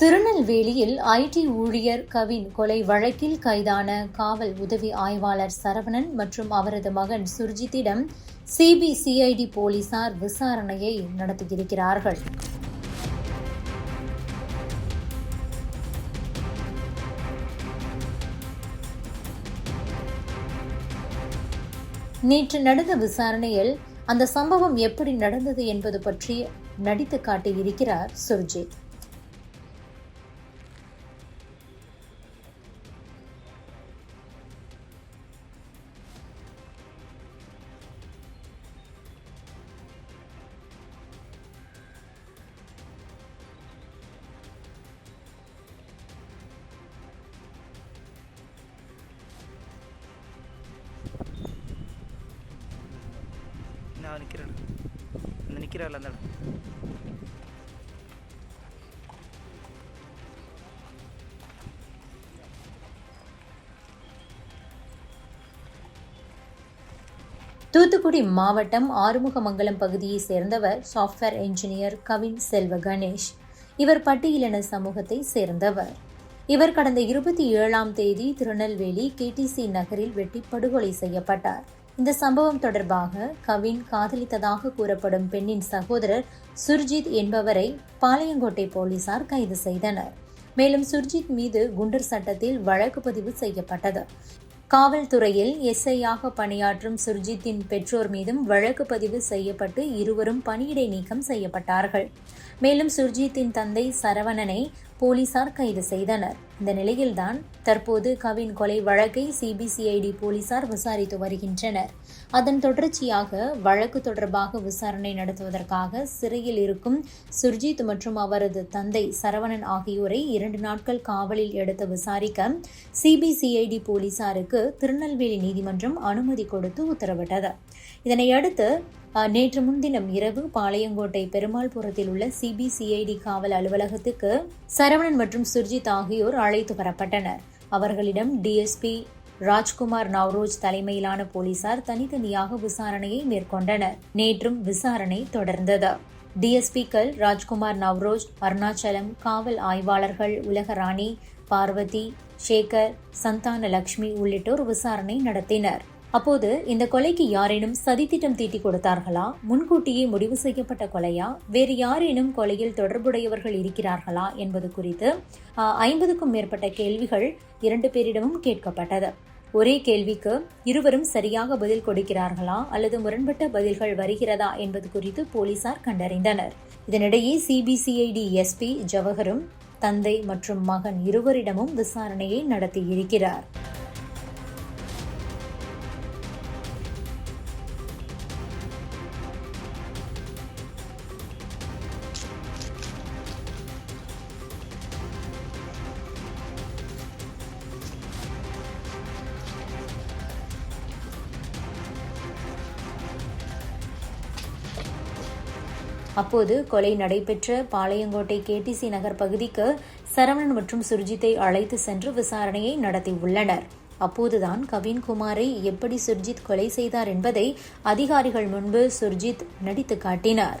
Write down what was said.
திருநெல்வேலியில் ஐடி ஊழியர் கவின் கொலை வழக்கில் கைதான காவல் உதவி ஆய்வாளர் சரவணன் மற்றும் அவரது மகன் சுர்ஜித்திடம் சிபிசிஐடி போலீசார் விசாரணையை நடத்தியிருக்கிறார்கள். நேற்று நடந்த விசாரணையில் அந்த சம்பவம் எப்படி நடந்தது என்பது பற்றி நடித்து காட்டியிருக்கிறார் சுர்ஜித். நான் நிற்கிறேன் அந்த நிற்கிறாள் அந்த இடம். தூத்துக்குடி மாவட்டம் ஆறுமுகமங்கலம் பகுதியைச் சேர்ந்தவர் சாஃப்ட்வேர் என்ஜினியர் கவின் செல்வ கணேஷ். இவர் பட்டியலின சமூகத்தை சேர்ந்தவர். இவர் கடந்த இருபத்தி ஏழாம் தேதி திருநெல்வேலி கேடிசி நகரில் வெட்டி படுகொலை செய்யப்பட்டார். இந்த சம்பவம் தொடர்பாக கவின் காதலித்ததாக கூறப்படும் பெண்ணின் சகோதரர் சுர்ஜித் என்பவரை பாளையங்கோட்டை போலீசார் கைது செய்தனர். மேலும் சுர்ஜித் மீது குண்டர் சட்டத்தில் வழக்கு பதிவு செய்யப்பட்டது. காவல்துறையில் எஸ்ஐயாக பணியாற்றும் சுர்ஜித்தின் பெற்றோர் மீதும் வழக்கு பதிவு செய்யப்பட்டு இருவரும் பணியிடை நீக்கம் செய்யப்பட்டார்கள். மேலும் சுர்ஜித்தின் தந்தை சரவணனை போலீசார் கைது செய்தனர். இந்த நிலையில்தான் தற்போது கவின் கொலை வழக்கை சிபிசிஐடி போலீசார் விசாரித்து வருகின்றனர். அதன் தொடர்ச்சியாக வழக்கு தொடர்பாக விசாரணை நடத்துவதற்காக சிறையில் இருக்கும் சுர்ஜித் மற்றும் அவரது தந்தை சரவணன் ஆகியோரை இரண்டு நாட்கள் காவலில் எடுத்து விசாரிக்க சிபிசிஐடி போலீசாருக்கு திருநெல்வேலி நீதிமன்றம் அனுமதி கொடுத்து உத்தரவிட்டது. இதனையடுத்து நேற்று முன்தினம் இரவு பாளையங்கோட்டை பெருமாள்புரத்தில் உள்ள சிபிசிஐடி காவல் அலுவலகத்துக்கு சரவணன் மற்றும் சுர்ஜித் ஆகியோர் அழைத்து வரப்பட்டனர். அவர்களிடம் டிஎஸ்பி ராஜ்குமார் நவ்ரோஜ் தலைமையிலான போலீசார் தனித்தனியாக விசாரணையை மேற்கொண்டனர். நேற்றும் விசாரணை தொடர்ந்தது. டிஎஸ்பிக்கள் ராஜ்குமார் நவ்ரோஜ் அருணாச்சலம் காவல் ஆய்வாளர்கள் உலகராணி பார்வதி சேகர் சந்தான லட்சுமி உள்ளிட்டோர் விசாரணை நடத்தினர். அப்போது இந்த கொலைக்கு யாரேனும் சதித்திட்டம் தீட்டி கொடுத்தார்களா? முன்கூட்டியே முடிவு செய்யப்பட்ட கொலையா? வேறு யாரேனும் கொலையில் தொடர்புடையவர்கள் இருக்கிறார்களா என்பது குறித்து ஐம்பதுக்கும் மேற்பட்ட கேள்விகள் இரண்டு பேரிடமும் கேட்கப்பட்டது. ஒரே கேள்விக்கு இருவரும் சரியாக பதில் கொடுக்கிறார்களா? அல்லது முரண்பட்ட பதில்கள் வருகிறதா என்பது குறித்து போலீசார் கண்டறிந்தனர். இதனிடையே சிபிசிஐடி எஸ்பி ஜவஹரும் தந்தை மற்றும் மகன் இருவரிடமும் விசாரணையை நடத்தியிருக்கிறார் அப்போது கொலை நடைபெற்ற பாளையங்கோட்டை கேடிசி நகர் பகுதிக்கு சரவணன் மற்றும் சுர்ஜித்தை அழைத்து சென்று விசாரணையை நடத்தியுள்ளனர் அப்போதுதான் கவின்குமாரை எப்படி சுர்ஜித் கொலை செய்தார் என்பதை அதிகாரிகள் முன்பு சுர்ஜித் நடித்து காட்டினார்.